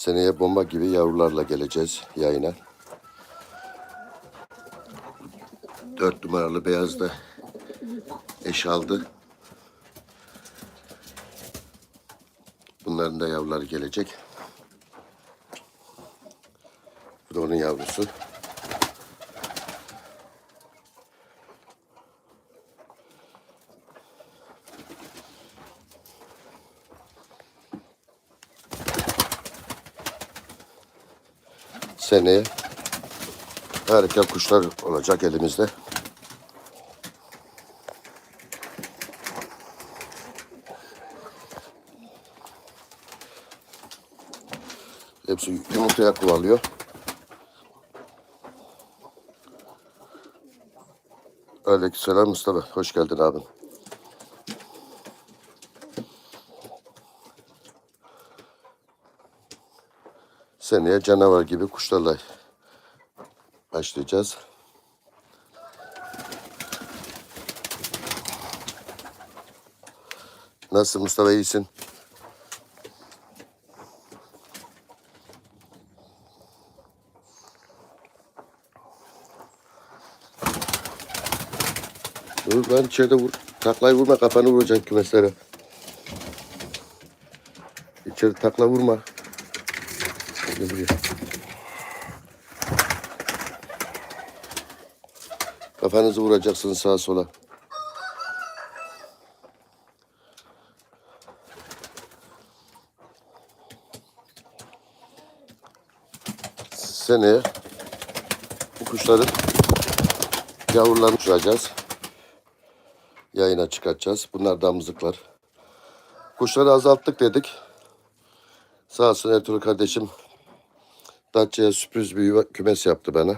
Seneye bomba gibi yavrularla geleceğiz yayına. Dört numaralı beyaz da eş aldı. Bunların da yavruları gelecek. Bu da onun yavrusu. Seneye harika kuşlar olacak elimizde. Hepsi yumurtaya kovalıyor. Aleykümselam Mustafa. Hoş geldin abim. Seneye canavar gibi kuşlarla başlayacağız. Nasılsın Mustafa iyisin? Dur ben içeride vur. Taklayı vurma kafanı vuracaksın kümeslere. İçeri takla vurma. Kafanızı vuracaksınız sağa sola. Seneye bu kuşların yavrularını uçuracağız. Yayına çıkartacağız. Bunlar damızlıklar. Kuşları azalttık dedik. Sağ olsun Ertuğrul kardeşim Datça'ya sürpriz bir yuva, kümes yaptı bana.